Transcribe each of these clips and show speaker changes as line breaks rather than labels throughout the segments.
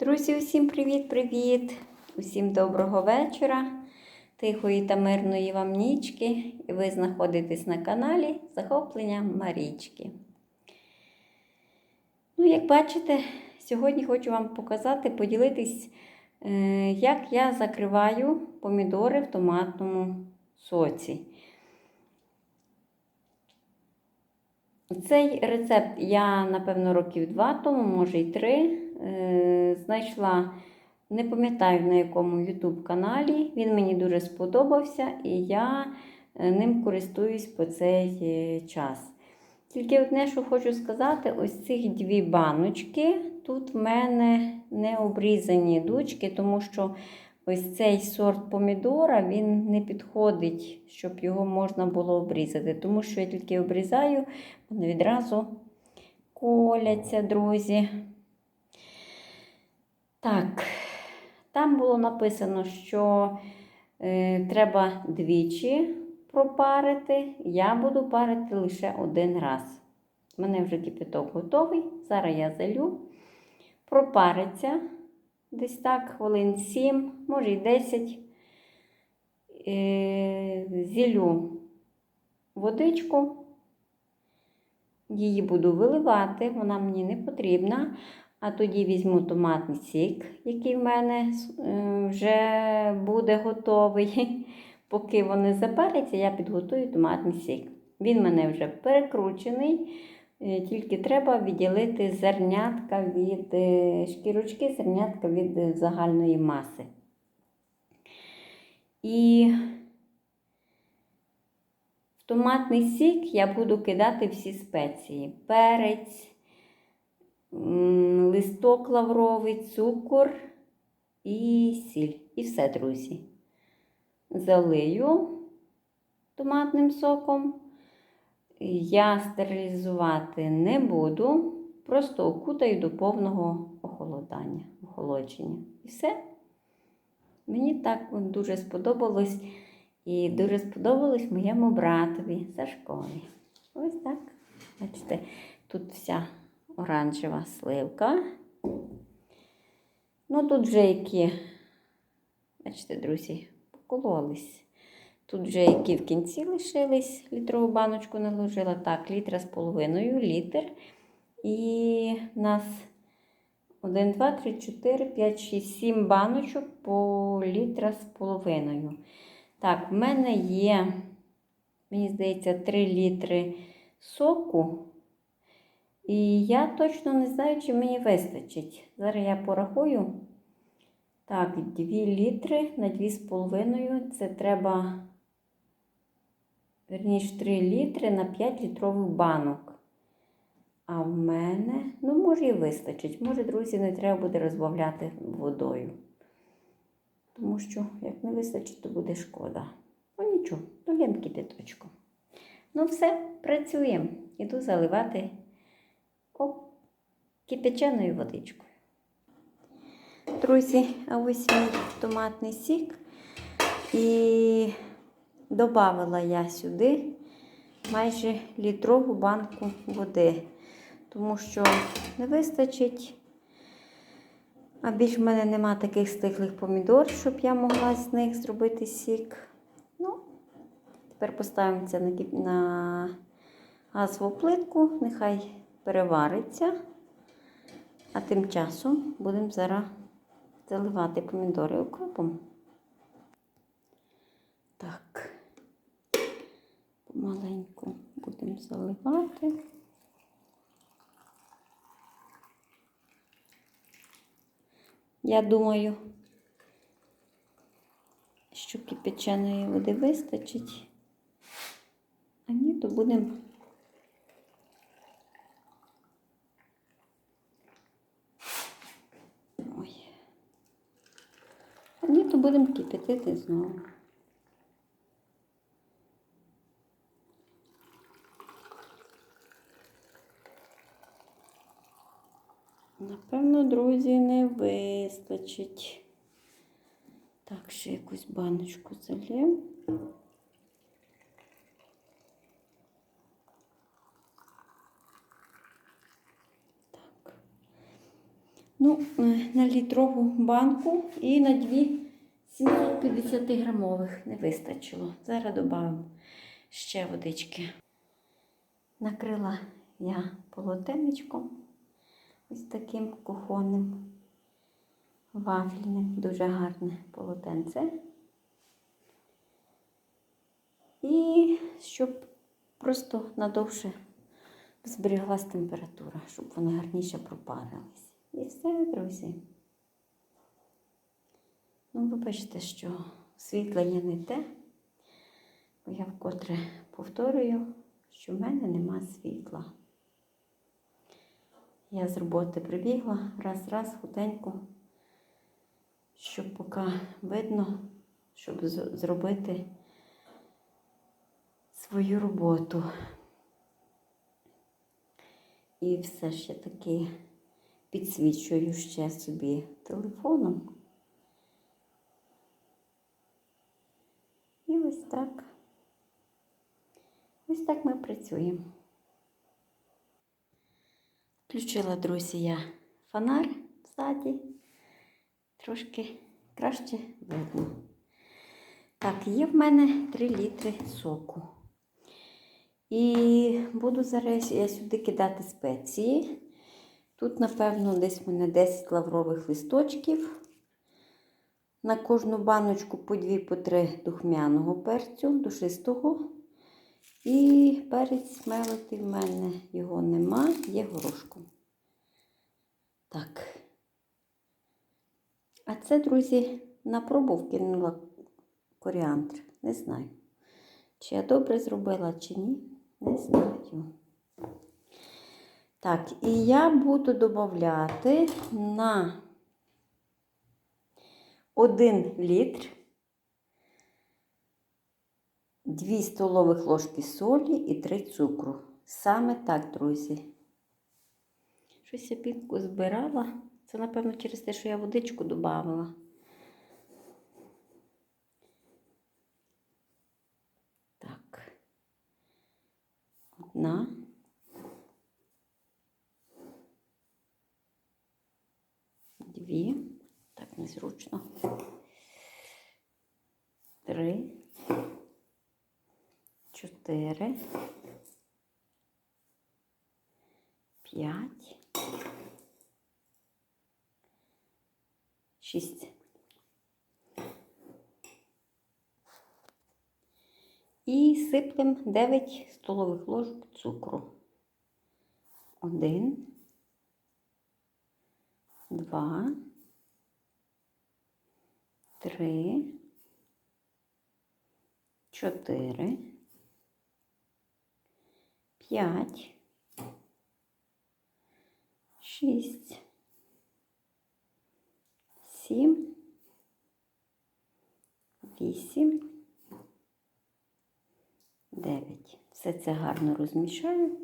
Друзі, усім привіт-привіт! Усім доброго вечора, тихої та мирної вам нічки. І ви знаходитесь на каналі Захоплення Марічки. Ну, як бачите, сьогодні хочу вам показати, поділитись, е, як я закриваю помідори в томатному соці. Цей рецепт я, напевно, років два тому, може й три, знайшла, не пам'ятаю на якому YouTube каналі. Він мені дуже сподобався і я е, ним користуюсь по цей е, час. Тільки одне, що хочу сказати, ось цих дві баночки. Тут в мене не обрізані дучки, тому що ось цей сорт помідора він не підходить, щоб його можна було обрізати. Тому що я тільки обрізаю, вони відразу коляться, друзі. Так, там було написано, що е, треба двічі пропарити. Я буду парити лише один раз. У мене вже кипяток готовий. Зараз я залю. Пропариться десь так, хвилин 7, може й 10. Е, зілю водичку. Її буду виливати, вона мені не потрібна. А тоді візьму томатний сік, який в мене е, вже буде готовий. Поки вони запаряться, я підготую томатний сік. Він в мене вже перекручений, е, тільки треба відділити зернятка від е, шкірочки, зернятка від загальної маси. І в томатний сік я буду кидати всі спеції: перець, листок лавровий, цукор і сіль. І все, друзі. Залию томатним соком. Я стерилізувати не буду, просто окутаю до повного охолодання, охолодження. І все. Мені так дуже сподобалось. І дуже сподобалось моєму братові Сашкові. Ось так. Бачите, тут вся оранжева сливка. Ну, тут вже які, бачите, друзі, покололись. Тут вже які в кінці лишились, літрову баночку наложила. Так, літра з половиною, літр. І в нас 1, 2, 3, 4, 5, 6, 7 баночок по літра з половиною. Так, в мене є, мені здається, 3 літри соку. І я точно не знаю, чи мені вистачить. Зараз я порахую. Так, 2 літри на 2,5 це треба, верніше, 3 літри на 5 літрових банок. А в мене, ну, може, і вистачить. Може, друзі, не треба буде розбавляти водою. Тому що, як не вистачить, то буде шкода. Ну нічого, долємо кипяточку. Ну, все, працюємо. Іду заливати кипяченою водичкою. Друзі, а ось мій томатний сік. І додала я сюди майже літрову банку води, тому що не вистачить. А більш в мене нема таких стиглих помідор, щоб я могла з них зробити сік. Ну, Тепер поставимо це на, газову плитку, нехай перевариться. А тим часом будемо зараз заливати помідори окропом. Так, помаленьку будемо заливати. Я думаю, що кипяченої води вистачить. А ні, то будемо Ой. А ні, то будемо кипятити знову. Напевно, друзі, не вистачить. Так, ще якусь баночку залємо. Ну, е, на літрову банку і на дві 750 грамових не вистачило. Зараз додамо ще водички. Накрила я полотенечком ось таким кухонним, вафельним, дуже гарне полотенце. І щоб просто надовше зберіглась температура, щоб вони гарніше пропарились. І все, друзі. Ну, вибачте, що освітлення не те, бо я вкотре повторюю, що в мене нема світла. Я з роботи прибігла раз-раз худенько, щоб поки видно, щоб зробити свою роботу. І все ж я підсвічую ще собі телефоном. І ось так. Ось так ми працюємо. Включила, друзі, я фонар ззаді. Трошки краще видно. Так, є в мене 3 літри соку. І буду зараз я сюди кидати спеції. Тут, напевно, десь в мене 10 лаврових листочків. На кожну баночку по 2 по 3 духмяного перцю, душистого. І перець мелити в мене його нема, є горошком. Так. А це, друзі, на пробу вкинула коріандр. Не знаю. Чи я добре зробила, чи ні, не знаю. Так, і я буду додати на 1 літр 2 столових ложки солі і 3 цукру. Саме так, друзі. Щось я пінку збирала. Це, напевно, через те, що я водичку додавала. Так. Одна. Дві. Так, незручно. Три. Чотири. П'ять. Шість. І сиплем 9 столових ложок цукру. Один, два, три, чотири, п'ять, шість, сім, вісім. 9. Все це гарно розмішаю.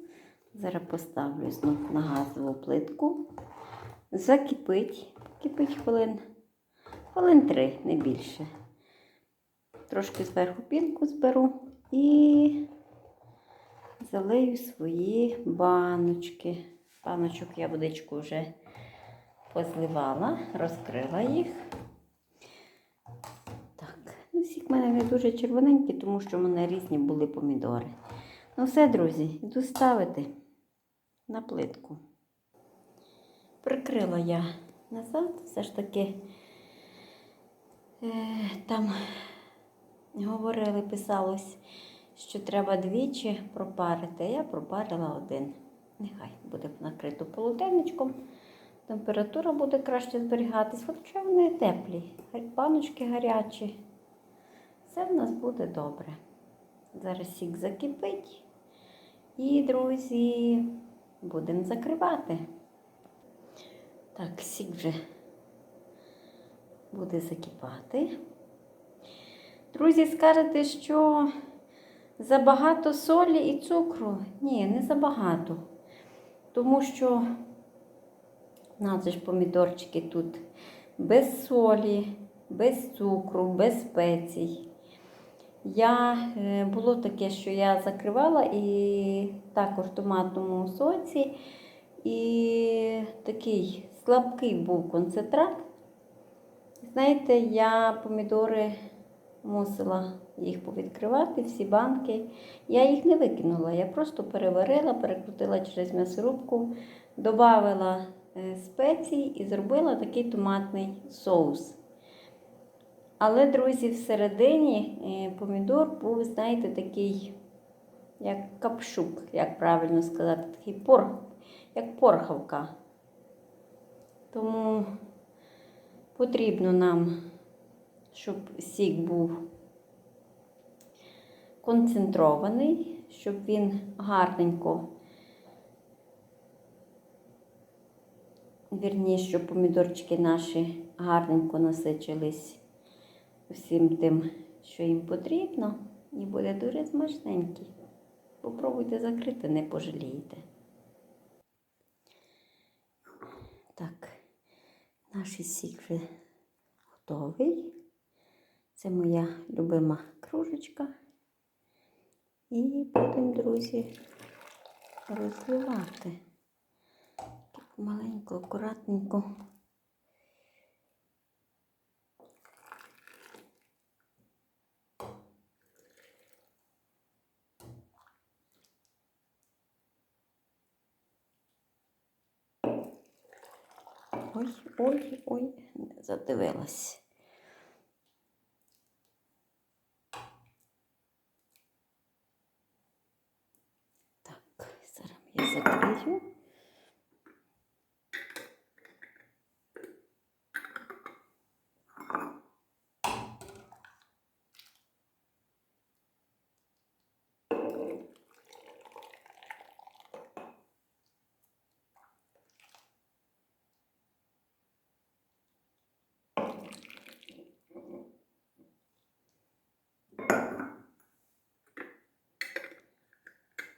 Зараз поставлю знов на газову плитку. Закипить. Кипить хвилин. Хвилин 3, не більше. Трошки зверху пінку зберу і залию свої баночки. Баночок я водичку вже позливала, розкрила їх. Так, ну всі в мене не дуже червоненькі, тому що в мене різні були помідори. Ну все, друзі, йду ставити на плитку. Прикрила я назад, все ж таки е, там говорили, писалось, що треба двічі пропарити, а я пропарила один. Нехай буде накрито полотенечком. Температура буде краще зберігатись, хоча вони теплі, баночки гарячі. Все в нас буде добре. Зараз сік закипить. І, друзі, будемо закривати. Так, сік вже буде закипати. Друзі, скажете, що забагато солі і цукру? Ні, не забагато. Тому що у нас ж помідорчики тут без солі, без цукру, без спецій. Я, е, було таке, що я закривала і також в томатному соці, і такий слабкий був концентрат. Знаєте, я помідори мусила їх повідкривати, всі банки. Я їх не викинула, я просто переварила, перекрутила через м'ясорубку, додала спецій і зробила такий томатний соус. Але, друзі, всередині е, помідор був, знаєте, такий, як капшук, як правильно сказати, такий пор, як порхавка. Тому потрібно нам, щоб сік був концентрований, щоб він гарненько, вірніше, щоб помідорчики наші гарненько насичились всім тим, що їм потрібно, і буде дуже смачненький. Попробуйте закрити, не пожалієте. Так, наш сік вже готовий. Це моя любима кружечка. І будемо, друзі, розливати. Так маленько, акуратненько. Ой, ой, ой, задивилась. Так, зараз я закрию.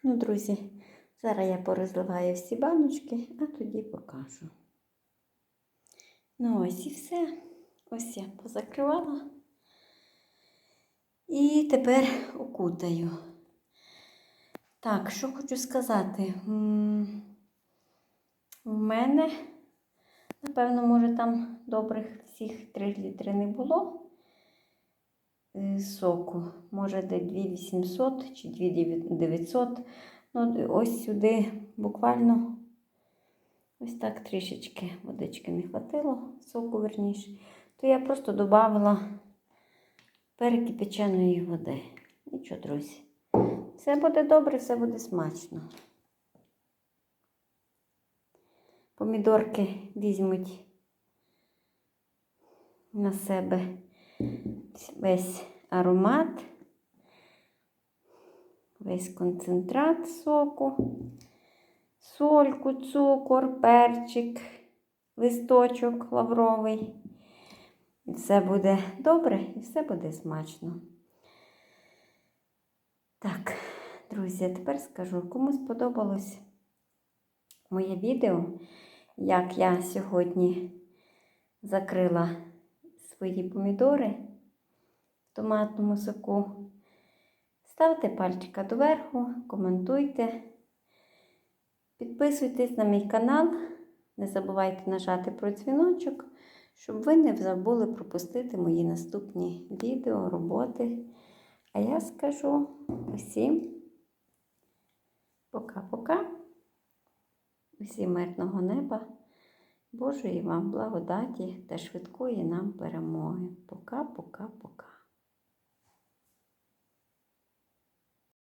Ну, друзі, зараз я порозливаю всі баночки, а тоді покажу. Ну, ось і все. Ось я позакривала. І тепер окутаю. Так, що хочу сказати. У мене, напевно, може, там добрих всіх 3 літри не було соку. Може, де 2800 чи 2900. Ну, ось сюди буквально ось так трішечки водички не хватило, соку верніше. То я просто додавала перекипяченої води. Нічого, друзі. Все буде добре, все буде смачно. Помідорки візьмуть на себе весь аромат, весь концентрат соку, сольку, цукор, перчик, листочок лавровий. І все буде добре і все буде смачно. Так, друзі, тепер скажу, кому сподобалось моє відео, як я сьогодні закрила свої помідори томатному соку. Ставте пальчика доверху, коментуйте, підписуйтесь на мій канал, не забувайте нажати про дзвіночок, щоб ви не забули пропустити мої наступні відео, роботи. А я скажу усім пока-пока, усім мирного неба, Божої вам благодаті та швидкої нам перемоги. Пока-пока-пока.